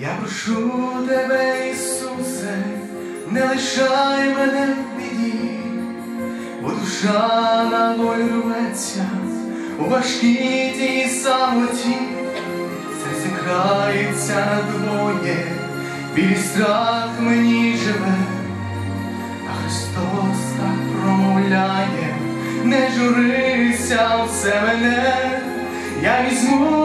Я прошу тебе, Ісусе, не лишай мене в біді, бо душа на волю рветься у важкій тій самоті, серце крається надвоє, білий страх мені живе, а Христос так промовляє, не журися все мене, я візьму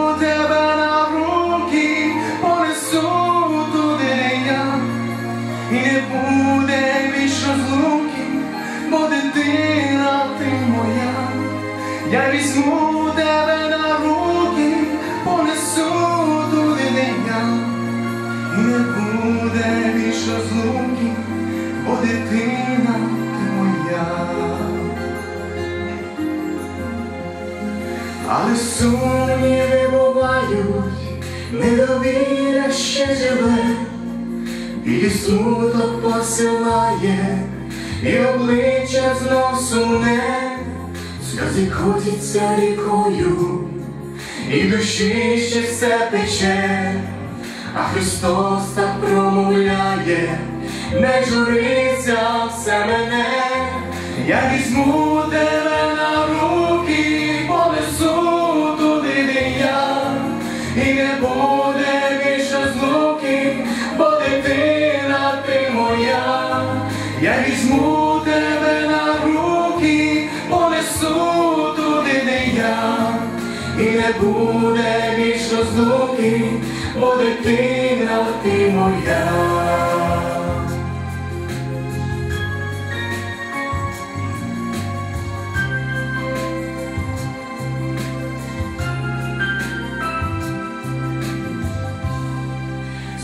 буде більш розлуки, бо дитина ти моя, я візьму тебе на руки, понесу туди де я, і не буде більш розлуки, бо дитина ти моя. Але сумніви бувають, недовіра ще живе, і смуток посилає, і обличчя знов сумне, сльози котяться рікою, і душі ще все тече, а Христос так промовляє, не журиться все мене, я візьму тебе я візьму тебе на руки, понесу туди, де я, і не буде більше злуки, бо дитина ти моя.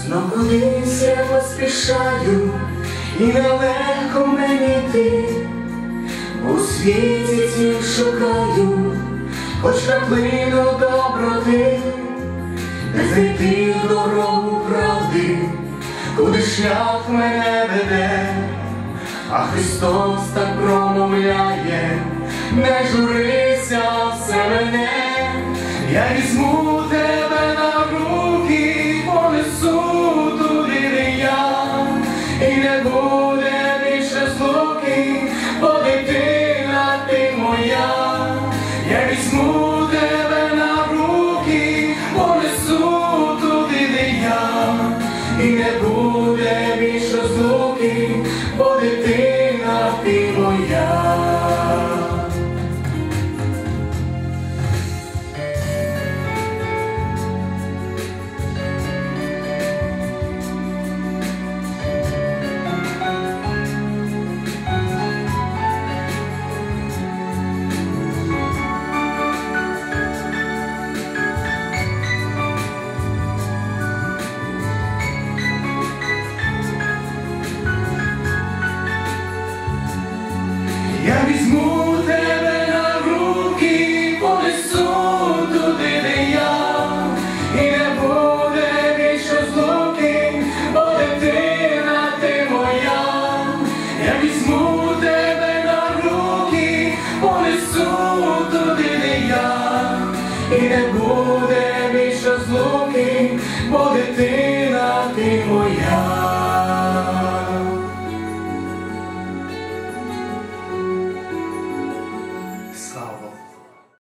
Знов кудись я поспішаю, і нелегко мені йти, у світі тім шукаю, хоч краплину доброти, де знайти дорогу правди, куди шлях мене веде, а Христос так промовляє, не журися все мене, я візьму тебе злуки, бо дитина на